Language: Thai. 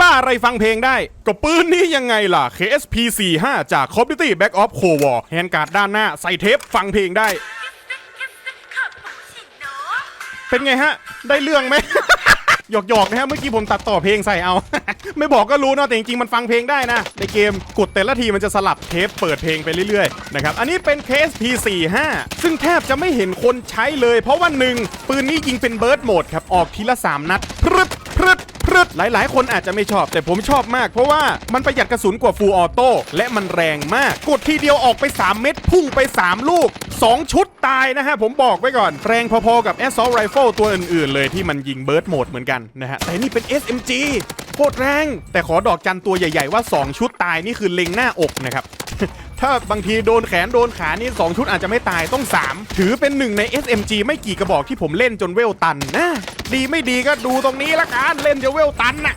บ้าอะไรฟังเพลงได้ ก็ปืนนี้ยังไงล่ะ KSP 45จาก Call of Duty Back of Cold War แฮนด์การ์ดด้านหน้าใส่เทปฟังเพลงได้ เป็นไงฮะ ได้เรื่องไหม หยอกๆนะฮะ เมื่อกี้ผมตัดต่อเพลงใส่เอา ไม่บอกก็รู้เนาะแต่จริงๆมันฟังเพลงได้นะ ในเกมกดแต่ละทีมันจะสลับเทปเปิดเพลงไปเรื่อยๆนะครับ อันนี้เป็น KSP 45ซึ่งแทบจะไม่เห็นคนใช้เลย เพราะว่าหนึ่งปืนนี้ยิงเป็นเบิร์ดโหมดครับออกทีละ 3 นัดพรึดพรึด พรึดหลาย ๆ คนอาจจะไม่ชอบ แต่ผมชอบมาก เพราะว่ามันประหยัดกระสุนกว่าฟูลออโต้และมันแรงมาก กดทีเดียวออกไป 3 เม็ดพุ่งไป 3 ลูก 2 ชุดตายนะฮะ ผมบอกไว้ก่อน แรงพอ ๆ กับ Assault Rifle ตัวอื่น ๆ เลยที่มันยิงเบิร์ดโหมดเหมือนกันนะฮะ แต่นี่เป็น SMG โคตรแรง แต่ขอดอกจันตัวใหญ่ ๆ ว่า 2 ชุดตายนี่คือเล็งหน้าอกนะครับ ถ้าบางทีโดนแขนโดนขานี่ 2 ชุดอาจจะไม่ตายต้อง 3 ถือเป็นหนึ่งใน SMG ไม่กี่กระบอกที่ผมเล่นจนเวลตันนะ ดีไม่ดีก็ดูตรงนี้ละกันเล่นจะเวลตันน่ะ